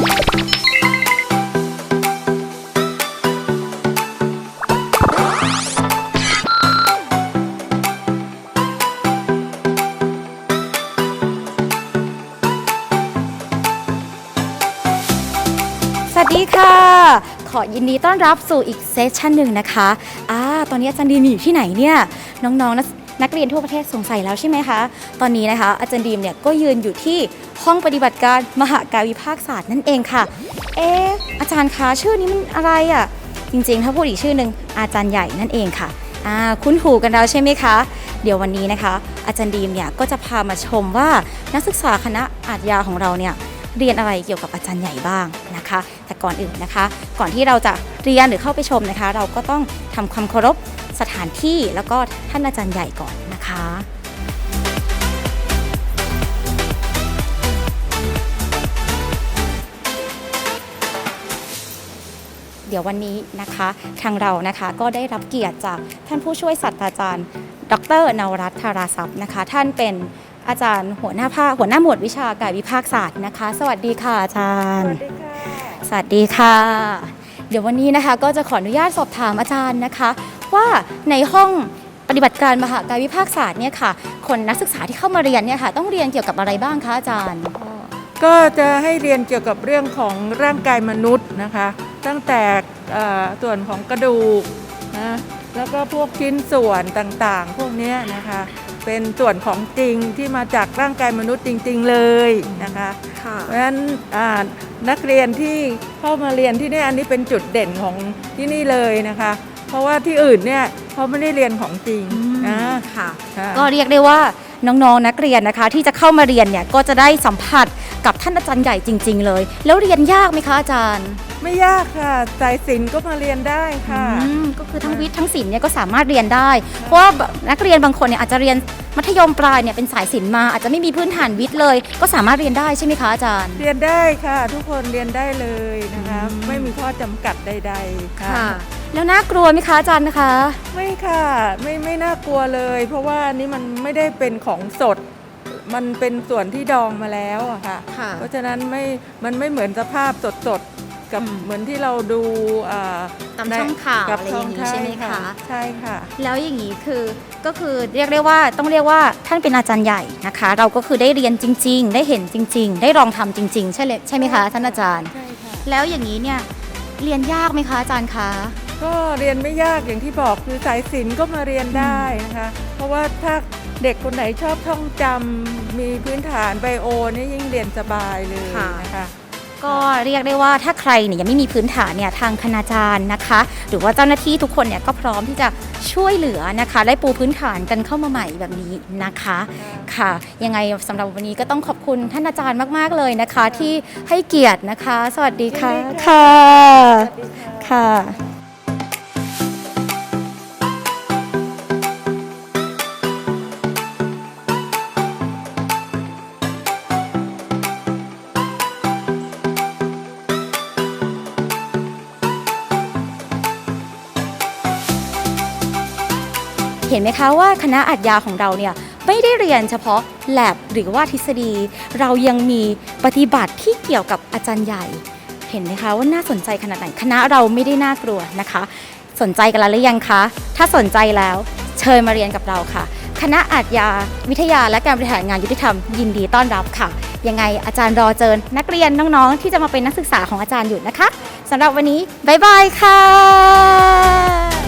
สวัสดีค่ะ ขอยินดีต้อนรับสู่อีกเซสชันหนึ่งนะคะอ่าตอนนี้อาจารย์ดีมีอยู่ที่ไหนเนี่ย น้องๆนนัก นักเรียนทั่วประเทศสงสัยแล้วใช่ไหมคะ ตอนนี้นะคะ อาจารย์ดีมเนี่ยก็ยืนอยู่ที่ห้องปฏิบัติการมหากาวิภาคศาสตร์นั่นเองค่ะ เอ๊ะอาจารย์คะชื่อนี้มันอะไรอะ่ะ จริงๆ ถ้าพูดอีกชื่อหนึ่งอาจารย์ใหญ่นั่นเองค่ะอ่าคุ้นหูกันแล้วใช่ไหมคะ เดี๋ยววันนี้นะคะ อาจารย์ดีมเนี่ยก็จะพามาชมว่านักศึกษาคณะอาทยาของเราเนี่ยเรียนอะไรเกี่ยวกับอาจารย์ใหญ่บ้างนะคะ แต่ก่อนอื่นนะคะ ก่อนที่เราจะเรียนหรือเข้าไปชมนะคะ เราก็ต้องทำความเคารพ สถานที่แล้วก็ท่านอาจารย์ใหญ่ก่อนนะคะเดี๋ยววันนี้นะคะทางเรานะคะก็ได้รับเกียรติจากท่านผู้ช่วยศาสตราจารย์ ดรนวรัตน์ธาราทรัพย์นะคะ ท่านเป็นอาจารย์หัวหน้าภาคหัวหน้าหมวดวิชากายวิภาคศาสตร์นะคะ สวัสดีค่ะอาจารย์ สวัสดีค่ะเดี๋ยววันนี้นะคะก็จะขออนุญาตสอบถามอาจารย์นะคะ ว่าในห้องปฏิบัติการมหากายวิภาคศาสตร์เนี่ยค่ะ คนนักศึกษาที่เข้ามาเรียนเนี่ยค่ะ ต้องเรียนเกี่ยวกับอะไรบ้างคะอาจารย์ ก็จะให้เรียนเกี่ยวกับเรื่องของร่างกายมนุษย์นะคะ ตั้งแต่เอ่อส่วนของกระดูกนะแล้วก็พวกชิ้นส่วนต่างๆ พวกเนี้ยนะคะ เป็นส่วนของจริงที่มาจากร่างกายมนุษย์จริง ๆ เลยนะคะค่ะเพราะฉะนั้นอ่านักเรียนที่เข้ามาเรียนที่นี่อันนี้เป็นจุดเด่นของที่นี่เลยนะคะ เพราะว่าที่อื่นเนี่ยเขาไม่ได้เรียนของจริงนะค่ะค่ะ ก็เรียกได้ว่าน้องๆนักเรียนนะคะ ที่จะเข้ามาเรียนเนี่ยก็จะได้สัมผัสกับท่านอาจารย์ใหญ่จริง ๆ เลย แล้วเรียนยากไหมคะอาจารย์ ไม่ยากค่ะสายศิลป์ก็มาเรียนได้ค่ะอืมก็คือทั้งวิทย์ทั้งศิลป์เนี่ยก็สามารถเรียนได้ เพราะว่านักเรียนบางคนเนี่ยอาจจะเรียนมัธยมปลายเนี่ยเป็นสายศิลป์มา อาจจะไม่มีพื้นฐานวิทย์เลย ก็สามารถเรียนได้ใช่ไหมคะอาจารย์ เรียนได้ค่ะ ทุกคนเรียนได้เลยนะคะอืมไม่มีข้อจำกัดใด ๆ ค่ะ แล้วน่ากลัวไหมคะอาจารย์นะคะ ไม่ค่ะไม่ไม่น่ากลัวเลย เพราะว่าอันนี้มันไม่ได้เป็นของสด มันเป็นส่วนที่ดองมาแล้วอะค่ะ ค่ะ เพราะฉะนั้นไม่มันไม่เหมือนสภาพสดๆกับอืม เหมือนที่เราดูอ่าตามช่องข่าวกัอะไรอย่างนี้ใช่ไหมคะ ใช่ค่ะ แล้วอย่างนี้คือก็คือเรียกได้ว่าต้องเรียกว่าท่านเป็นอาจารย์ใหญ่นะคะ เราก็คือได้เรียนจริง ๆ ได้เห็นจริง ๆ ได้ลองทำจริง ๆ ใช่เลยใช่ไหมคะ ท่านอาจารย์ ใช่ค่ะ แล้วอย่างนี้เนี่ยเรียนยากไหมคะอาจารย์คะ ก็เรียนไม่ยากอย่างที่บอกคือสายศิลป์ก็มาเรียนได้นะคะ เพราะว่าถ้าเด็กคนไหนชอบท่องจำมีพื้นฐานไบโอนี่ยิ่งเรียนสบายเลยนะคะ ก็เรียกได้ว่าถ้าใครเนี่ยยังไม่มีพื้นฐานเนี่ยทางคณาจารย์นะคะ หรือว่าเจ้าหน้าที่ทุกคนเนี่ยก็พร้อมที่จะช่วยเหลือนะคะได้ปูพื้นฐานกันเข้ามาใหม่แบบนี้นะคะ ค่ะ ยังไงสำหรับวันนี้ก็ต้องขอบคุณท่านอาจารย์มากๆเลยนะคะ ที่ให้เกียรตินะคะ สวัสดีค่ะยินดีค่ะสวัสดีค่ะ เห็นไหมคะว่าคณะอัดยาของเราเนี่ยไม่ได้เรียนเฉพาะ lab หรือว่าทฤษฎี เรายังมีปฏิบัติที่เกี่ยวกับอาจารย์ใหญ่ เห็นไหมคะว่าน่าสนใจขนาดไหนคณะเราไม่ได้น่ากลัวนะคะ สนใจกันแล้วหรือยังคะ ถ้าสนใจแล้วเชิญมาเรียนกับเราค่ะ คณะอาทยาวิทยาและการบริหารงานยุติธรรมยินดีต้อนรับค่ะ ยังไงอาจารย์รอเจอนักเรียนน้องๆ ที่จะมาเป็นนักศึกษาของอาจารย์อยู่นะคะสำหรับวันนี้บ๊ายบายค่ะ